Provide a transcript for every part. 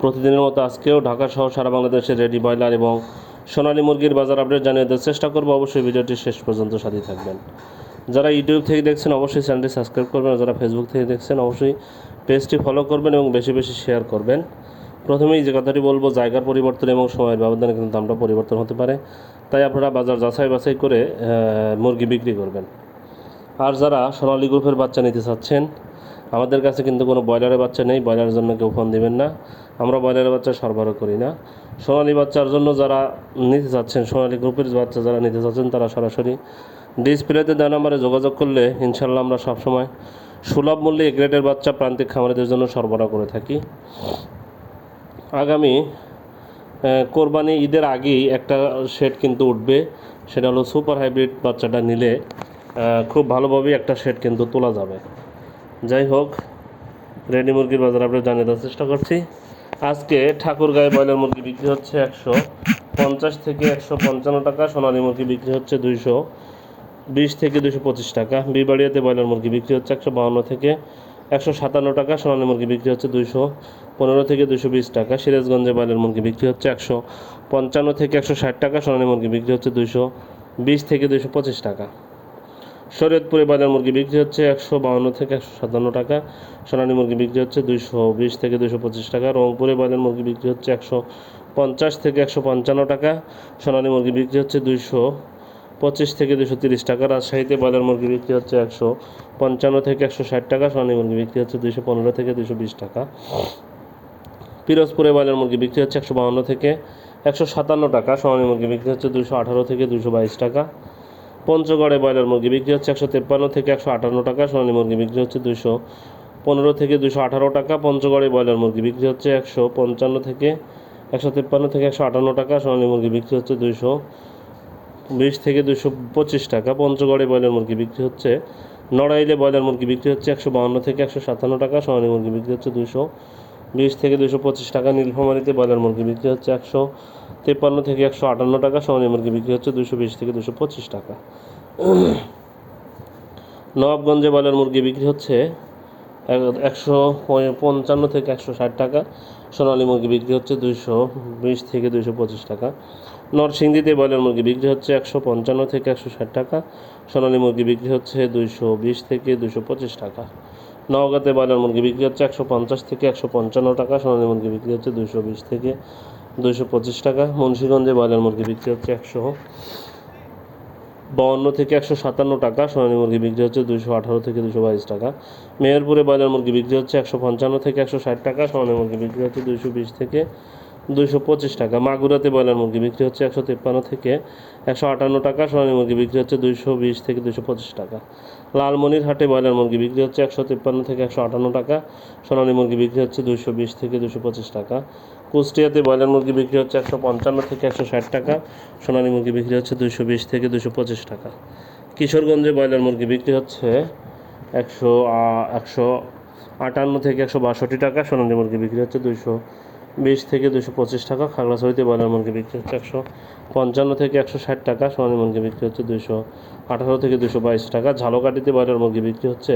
প্রতিদিনের মতো আজকেও ঢাকা সহ সারা বাংলাদেশের রেডি ব্রয়লার এবং সোনালী মুরগির বাজার আপডেট জানিয়ে দেওয়ার চেষ্টা করব। অবশ্যই ভিডিওটি শেষ পর্যন্ত সাথে থাকবেন। যারা ইউটিউব থেকে দেখছেন, অবশ্যই চ্যানেলটি সাবস্ক্রাইব করবেন। যারা ফেসবুক থেকে দেখছেন, অবশ্যই পেজটি ফলো করবেন এবং বেশি বেশি শেয়ার করবেন। প্রথমেই যে কথাটি বলব, জায়গার পরিবর্তন এবং সময়ের ব্যবধানে কিন্তু দামটা পরিবর্তন হতে পারে। তাই আপনারা বাজার যাচাই বাছাই করে মুরগি বিক্রি করবেন। আর যারা সোনালী গ্রুপের বাচ্চা নিতে চাচ্ছেন আমাদের কাছে কিন্তু কোনো ব্রয়লারের বাচ্চা নেই, ব্রয়লারের জন্য কেউ ফোন দেবেন না। আমরা ব্রয়লারের বাচ্চা সরবরাহ করি না। সোনালী বাচ্চার জন্য যারা নিতে চাচ্ছেন, সোনালী গ্রুপের বাচ্চা যারা নিতে চাচ্ছেন, তারা সরাসরি ডিসপ্লেতে দেওয়া নাম্বারে যোগাযোগ করলে ইনশাল্লাহ আমরা সবসময় সুলভ মূল্যে গ্রেডের বাচ্চা প্রান্তিক খামারিদের জন্য সরবরাহ করে থাকি। আগামী কোরবানি ঈদের আগেই একটা শেড কিন্তু উঠবে। সেটা হলো সুপার হাইব্রিড বাচ্চাটা নিলে খুব ভালোভাবেই একটা শেড কিন্তু তোলা যাবে। যাই হোক, রেডি মুরগির বাজার আপনি জানিয়ে দেওয়ার চেষ্টা করছি। আজকে ঠাকুরগাঁয়ে ব্রয়লার মুরগি বিক্রি হচ্ছে একশো পঞ্চাশ থেকে একশো পঞ্চান্ন টাকা, সোনালী মুরগি বিক্রি হচ্ছে দুইশো বিশ থেকে দুশো পঁচিশ টাকা। বিবাড়িয়াতে ব্রয়লার মুরগি বিক্রি হচ্ছে একশো বাহান্ন থেকে একশো সাতান্ন টাকা, সোনালী মুরগি বিক্রি হচ্ছে দুইশো পনেরো থেকে দুশো বিশ টাকা। সিরাজগঞ্জে ব্রয়লার মুরগি বিক্রি হচ্ছে একশো পঞ্চান্ন থেকে একশো ষাট টাকা, সোনালী মুরগি বিক্রি হচ্ছে দুইশো বিশ থেকে দুশো পঁচিশ টাকা। শরীয়তপুরে বাজার মুরগি বিক্রি হচ্ছে একশো বাউন্ন থেকে একশো সাতান্ন টাকা। সোনালী মুরগি বিক্রি হচ্ছে দুইশো বিশ থেকে দুশো পঁচিশ টাকা। রংপুরে বাজার মুরগি বিক্রি হচ্ছে একশো পঞ্চাশ থেকে একশো পঞ্চান্ন টাকা। সোনালী মুরগি বিক্রি হচ্ছে দুইশো পঁচিশ থেকে দুশো তিরিশ টাকা। রাজশাহীতে বাজার মুরগি বিক্রি হচ্ছে একশো পঞ্চান্ন থেকে একশো ষাট টাকা। সোনালী মুরগি বিক্রি হচ্ছে দুইশো পনেরো থেকে দুশো বিশ টাকা। পিরোজপুরে বাজার মুরগি বিক্রি হচ্ছে একশো বাউন্ন থেকে একশো সাতান্ন টাকা। সোনালী মুরগি বিক্রি হচ্ছে দুশো আঠারো থেকে দুশো বাইশ টাকা। পঞ্চগড়ে ব্রয়লার মুরগি বিক্রি হচ্ছে একশো তেপ্পান্ন থেকে একশো আটান্ন টাকা, সোনালী মুরগি বিক্রি হচ্ছে দুশো পনেরো থেকে দুশো আঠারো টাকা, পঞ্চগড়ে ব্রয়লার মুরগি বিক্রি হচ্ছে একশো পঞ্চান্ন থেকে একশো তেপ্পান্ন থেকে একশো আটান্ন টাকা, সোনালী মুরগি বিক্রি হচ্ছে দুশো বিশ থেকে দুশো পঁচিশ টাকা, পঞ্চগড়ে ব্রয়লার মুরগি বিক্রি হচ্ছে, নড়াইলে ব্রয়লার মুরগি বিক্রি হচ্ছে একশো বাউন্ন থেকে একশো সাতান্ন টাকা, সোনালী মুরগি বিক্রি হচ্ছে দুশো বিশ থেকে দুশো পঁচিশ টাকা নীলফামারিতে ব্রয়লার মুরগি বিক্রি হচ্ছে একশো তেপ্পান্ন থেকে একশো আটান্ন টাকা সোনালী মুরগি বিক্রি হচ্ছে দুশো বিশ থেকে দুশো পঁচিশ টাকা। নবাবগঞ্জে ব্রয়লার মুরগি বিক্রি হচ্ছে একশো পঞ্চান্ন থেকে একশো ষাট টাকা, সোনালী মুরগি বিক্রি হচ্ছে দুইশো বিশ থেকে দুইশো পঁচিশ টাকা। নরসিংদীতে ব্রয়লার মুরগি বিক্রি হচ্ছে একশো পঞ্চান্ন থেকে একশো ষাট টাকা, সোনালী মুরগি বিক্রি হচ্ছে দুইশো বিশ থেকে দুইশো পঁচিশ টাকা। নওগাঁতে ব্রয়লার মুরগি বিক্রি হচ্ছে একশো পঞ্চাশ থেকে একশো পঞ্চান্ন টাকা, সোনালী মুরগি বিক্রি হচ্ছে দুশো বিশ থেকে দুশো পঁচিশ টাকা, মুন্সীগঞ্জে ব্রয়লার মুরগি বিক্রি হচ্ছে একশো বাউন্ন থেকে একশো সাতান্ন টাকা, সোনালী মুরগি বিক্রি হচ্ছে দুশো আঠারো থেকে দুশো বাইশ টাকা। মেহেরপুরে ব্রয়লার মুরগি বিক্রি হচ্ছে একশো পঞ্চান্ন থেকে একশো ষাট টাকা, সোনালী মুরগি বিক্রি হচ্ছে দুশো বিশ থেকে দুশো পঁচিশ টাকা। মাগুরাতে ব্রয়লার মুরগি বিক্রি হচ্ছে একশো তেপ্পান্ন থেকে একশো আটান্ন টাকা। সোনালী মুরগি বিক্রি হচ্ছে দুশো বিশ থেকে দুশো পঁচিশ টাকা। লালমনির হাটে ব্রয়লার মুরগি বিক্রি হচ্ছে একশো তেপ্পান্ন থেকে একশো আটান্ন টাকা। সোনালী মুরগি বিক্রি হচ্ছে দুশো বিশ থেকে দুশো পঁচিশ টাকা। কুষ্টিয়াতে ব্রয়লার মুরগি বিক্রি হচ্ছে একশো পঞ্চান্ন থেকে একশো ষাট টাকা। সোনালী মুরগি বিক্রি হচ্ছে দুশো বিশ থেকে দুশো পঁচিশ টাকা। কিশোরগঞ্জে ব্রয়লার মুরগি বিক্রি হচ্ছে একশো একশো আটান্ন থেকে একশো বাষট্টি টাকা। সোনালী মুরগি বিক্রি হচ্ছে দুশো বিশ থেকে দুশো পঁচিশ টাকা, খাগড়াছড়িতে ব্রয়লার মুরগি বিক্রি হচ্ছে একশো পঞ্চান্ন থেকে একশো ষাট টাকা, সোনালী মুরগি বিক্রি হচ্ছে দুশো আঠারো থেকে দুশো বাইশ টাকা, ঝালকাঠিতে ব্রয়লার মুরগি বিক্রি হচ্ছে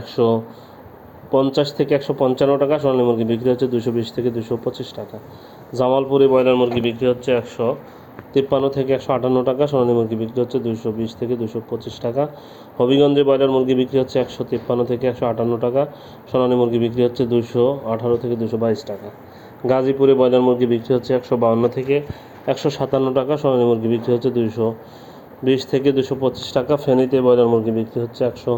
একশো পঞ্চাশ থেকে একশো পঞ্চান্ন টাকা, সোনালী মুরগি বিক্রি হচ্ছে দুশো বিশ থেকে দুশো পঁচিশ টাকা। জামালপুরে ব্রয়লার মুরগি বিক্রি হচ্ছে একশো তিপ্পান্ন থেকে একশো আটান্ন টাকা, সোনালী মুরগি বিক্রি হচ্ছে দুশো বিশ থেকে দুশো পঁচিশ টাকা। হবিগঞ্জে ব্রয়লার মুরগি বিক্রি হচ্ছে একশো তিপ্পান্ন থেকে একশো আটান্ন টাকা, সোনালী মুরগি বিক্রি হচ্ছে দুশো আঠারো থেকে দুশো বাইশ টাকা। গাজীপুরে ব্রয়লার মুরগি বিক্রি হচ্ছে একশো বাউন্ন থেকে একশো সাতান্ন টাকা, সোনালী মুরগি বিক্রি হচ্ছে দুশো বিশ থেকে দুশো পঁচিশ টাকা। ফেনীতে ব্রয়লার মুরগি বিক্রি হচ্ছে একশো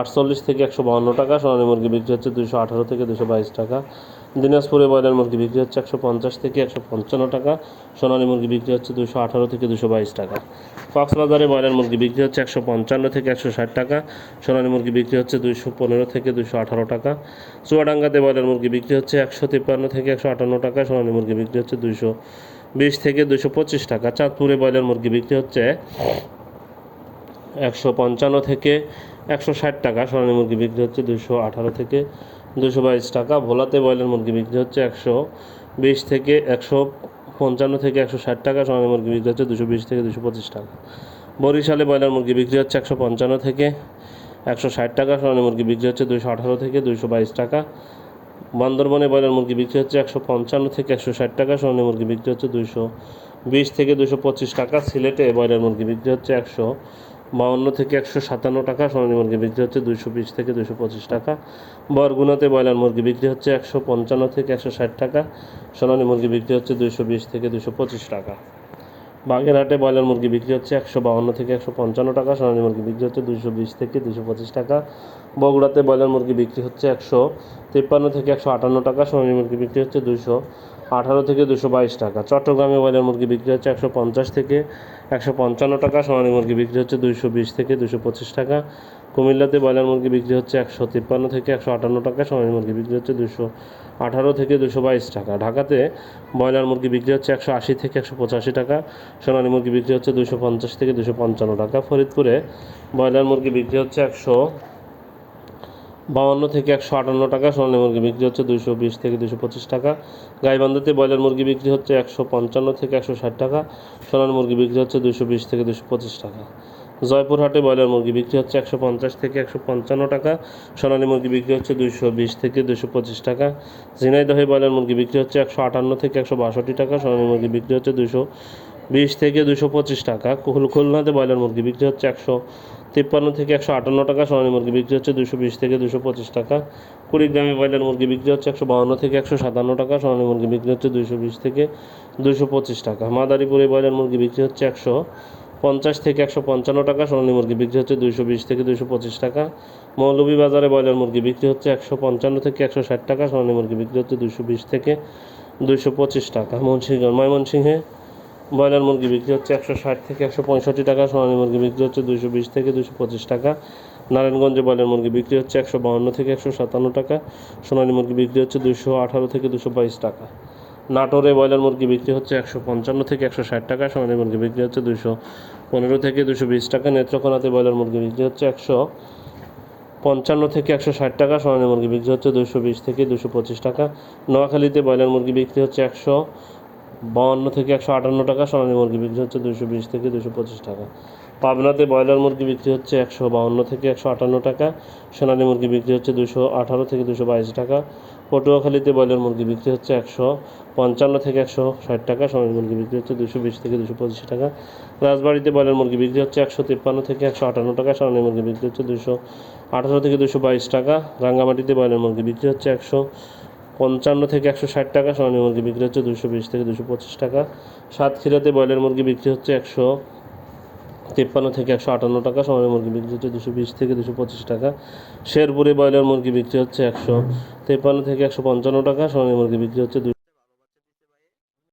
আটচল্লিশ থেকে একশো বাউন্ন টাকা, সোনালী মুরগি বিক্রি হচ্ছে দুশো আঠারো থেকে দুশো বাইশ টাকা। দিনাজপুরে ব্রয়লার মুরগি বিক্রি হচ্ছে একশো পঞ্চাশ থেকে একশো পঞ্চান্ন টাকা। সোনালী মুরগি বিক্রি হচ্ছে দুশো আঠারো থেকে দুশো বাইশ টাকা। কক্সবাজারে ব্রয়লার মুরগি বিক্রি হচ্ছে একশো পঞ্চান্ন থেকে একশো ষাট টাকা। সোনালী মুরগি বিক্রি হচ্ছে দুশো পনেরো থেকে দুশো আঠারো টাকা। চুয়াডাঙ্গাতে ব্রয়লার মুরগি বিক্রি হচ্ছে একশো তিপ্পান্ন থেকে একশো আটান্ন টাকা। সোনালী মুরগি বিক্রি হচ্ছে দুশো বিশ থেকে দুশো পঁচিশ টাকা। চাঁদপুরে ব্রয়লার মুরগি বিক্রি হচ্ছে একশো পঞ্চান্ন থেকে একশো ষাট টাকা। সোনালী মুরগি বিক্রি হচ্ছে দুশো আঠারো থেকে দুশো বাইশ টাকা। ভোলাতে ব্রয়লার মুরগি বিক্রি হচ্ছে একশো বিশ থেকে একশো পঞ্চান্ন থেকে একশো ষাট টাকা। সোনালী মুরগি বিক্রি হচ্ছে দুশো বিশ থেকে দুশো পঁচিশ টাকা। বরিশালে ব্রয়লার মুরগি বিক্রি হচ্ছে একশো পঞ্চান্ন থেকে একশো ষাট টাকা। সোনালী মুরগি বিক্রি হচ্ছে দুশো আঠারো থেকে দুশো বাইশ টাকা। বান্দরবনে ব্রয়লার মুরগি বিক্রি হচ্ছে একশো পঞ্চান্ন থেকে একশো ষাট টাকা। সোনালী মুরগি বিক্রি হচ্ছে দুশো বিশ থেকে দুশো পঁচিশ টাকা। সিলেটে ব্রয়লার মুরগি বিক্রি হচ্ছে একশো বাউন্ন থেকে একশো সাতান্ন টাকা, সোনালী মুরগি বিক্রি হচ্ছে দুশো বিশ থেকে দুশো পঁচিশ টাকা। বরগুনাতে ব্রয়লার মুরগি বিক্রি হচ্ছে একশো পঞ্চান্ন থেকে একশো ষাট টাকা, সোনালী মুরগি বিক্রি হচ্ছে দুশো বিশ থেকে দুশো পঁচিশ টাকা। বাগেরহাটে ব্রয়লার মুরগি বিক্রি হচ্ছে একশো বাউন্ন থেকে একশো পঞ্চান্ন টাকা, সোনালী মুরগি বিক্রি হচ্ছে দুশো বিশ থেকে দুশো পঁচিশ টাকা। বগুড়াতে ব্রয়লার মুরগি বিক্রি হচ্ছে একশো তিপ্পান্ন থেকে একশো আটান্ন টাকা, সোনালী মুরগি বিক্রি হচ্ছে দুশো আঠারো থেকে দুশো বাইশ টাকা। চট্টগ্রামে ব্রয়লার মুরগি বিক্রি হচ্ছে একশো পঞ্চাশ থেকে একশো পঞ্চান্ন টাকা, সোনালী মুরগি বিক্রি হচ্ছে দুইশো বিশ থেকে দুশো পঁচিশ টাকা। কুমিল্লাতে ব্রয়লার মুরগি বিক্রি হচ্ছে একশো তিপ্পান্ন থেকে একশো আটান্ন টাকা, সোনালী মুরগি বিক্রি হচ্ছে দুশো আঠারো থেকে দুশো বাইশ টাকা। ঢাকাতে ব্রয়লার মুরগি বিক্রি হচ্ছে একশো আশি থেকে একশো পঁচাশি টাকা, সোনালী মুরগি বিক্রি হচ্ছে দুশো পঞ্চাশ থেকে দুশো পঞ্চান্ন টাকা। ফরিদপুরে ব্রয়লার মুরগি বিক্রি হচ্ছে একশো বাউন্ন থেকে একশো আটান্ন টাকা সোনালী মুরগি বিক্রি হচ্ছে দুশো বিশ থেকে দুশো পঁচিশ টাকা। গাইবান্ধাতে ব্রয়লার মুরগি বিক্রি হচ্ছে একশো পঞ্চান্ন থেকে একশো ষাট টাকা সোনালী মুরগি বিক্রি হচ্ছে দুশো বিশ থেকে দুশো পঁচিশ টাকা। জয়পুরহাটে ব্রয়লার মুরগি বিক্রি হচ্ছে একশো পঞ্চাশ থেকে একশো পঞ্চান্ন টাকা, সোনালী মুরগি বিক্রি হচ্ছে দুশো বিশ থেকে দুশো পঁচিশ টাকা। ঝিনাইদহে ব্রয়লার মুরগি বিক্রি হচ্ছে একশো আটান্ন থেকে একশো বাষট্টি টাকা, সোনালী মুরগি বিক্রি হচ্ছে দুশো বিশ থেকে দুশো পঁচিশ টাকা। খুল- খুলনাতে ব্রয়লার মুরগি বিক্রি হচ্ছে একশো তিপ্পান্ন থেকে একশো আটান্ন টাকা, সোনালী মুরগি বিক্রি হচ্ছে দুশো বিশ থেকে দুশো পঁচিশ টাকা। কুড়িগ্রামে ব্রয়লার মুরগি বিক্রি হচ্ছে একশো বাউন্ন থেকে একশো সাতান্ন টাকা, সোনালী মুরগি বিক্রি হচ্ছে দুশো বিশ থেকে দুশো পঁচিশ টাকা। মাদারীপুরে ব্রয়লার মুরগি বিক্রি হচ্ছে একশো পঞ্চাশ থেকে একশো পঞ্চান্ন টাকা, সোনালী মুরগি বিক্রি হচ্ছে দুশো বিশ থেকে দুশো পঁচিশ টাকা। মৌলভীবাজারে ব্রয়লার মুরগি বিক্রি হচ্ছে একশো পঞ্চান্ন থেকে একশো ষাট টাকা, সোনালী মুরগি বিক্রি হচ্ছে দুশো বিশ থেকে দুশো পঁচিশ টাকা। মুন্সিগঞ্জ ময়মনসিংহে ব্রয়লার মুরগি বিক্রি হচ্ছে একশো ষাট থেকে একশো পঁয়ষট্টি টাকা, সোনালী মুরগি বিক্রি হচ্ছে দুশো বিশ থেকে দুশো পঁচিশ টাকা। নারায়ণগঞ্জে ব্রয়লার মুরগি বিক্রি হচ্ছে একশো বাহান্ন থেকে একশো সাতান্ন টাকা, সোনালী মুরগি বিক্রি হচ্ছে দুশো আঠারো থেকে দুশো বাইশ টাকা। নাটোরে ব্রয়লার মুরগি বিক্রি হচ্ছে একশো পঞ্চান্ন থেকে একশো ষাট টাকা, সোনালী মুরগি বিক্রি হচ্ছে দুশো পনেরো থেকে দুশো বিশ টাকা। নেত্রকোনাতে ব্রয়লার মুরগি বিক্রি হচ্ছে একশো পঞ্চান্ন থেকে একশো ষাট টাকা, সোনালী মুরগি বিক্রি হচ্ছে দুশো বিশ থেকে দুশো পঁচিশ টাকা। নোয়াখালীতে ব্রয়লার মুরগি বিক্রি হচ্ছে একশো বাউন্ন থেকে একশো আটান্ন টাকা, সোনালী মুরগি বিক্রি হচ্ছে দুশো বিশ থেকে দুশো পঁচিশ টাকা। পাবনাতে ব্রয়লার মুরগি বিক্রি হচ্ছে একশো বাউন্ন থেকে একশো আটান্ন টাকা, সোনালী মুরগি বিক্রি হচ্ছে দুশো আঠারো থেকে দুশো বাইশ টাকা। পটুয়াখালীতে ব্রয়লার মুরগি বিক্রি হচ্ছে একশো পঞ্চান্ন থেকে একশো ষাট টাকা, সোনালী মুরগি বিক্রি হচ্ছে দুশো বিশ থেকে দুশো পঁচিশ টাকা। রাজবাড়িতে ব্রয়লার মুরগি বিক্রি হচ্ছে একশো তিপ্পান্ন থেকে একশো আটান্ন টাকা, সোনালী মুরগি বিক্রি হচ্ছে দুশো আঠারো থেকে দুশো বাইশ টাকা। রাঙ্গামাটিতে ব্রয়লার মুরগি বিক্রি হচ্ছে একশো পঞ্চান্ন থেকে একশো ষাট টাকা, সোনালী মুরগি বিক্রি হচ্ছে দুশো বিশ থেকে দুশো পঁচিশ টাকা। সাতক্ষীরাতে ব্রয়লার মুরগি বিক্রি হচ্ছে একশো তিপ্পান্ন থেকে একশো আটান্ন টাকা, সোনালী মুরগি বিক্রি হচ্ছে দুশো বিশ থেকে দুশো পঁচিশ টাকা। শেরপুরে ব্রয়লার মুরগি বিক্রি হচ্ছে একশো তিপ্পান্ন থেকে একশো পঞ্চান্ন টাকা, সোনালী মুরগি বিক্রি হচ্ছে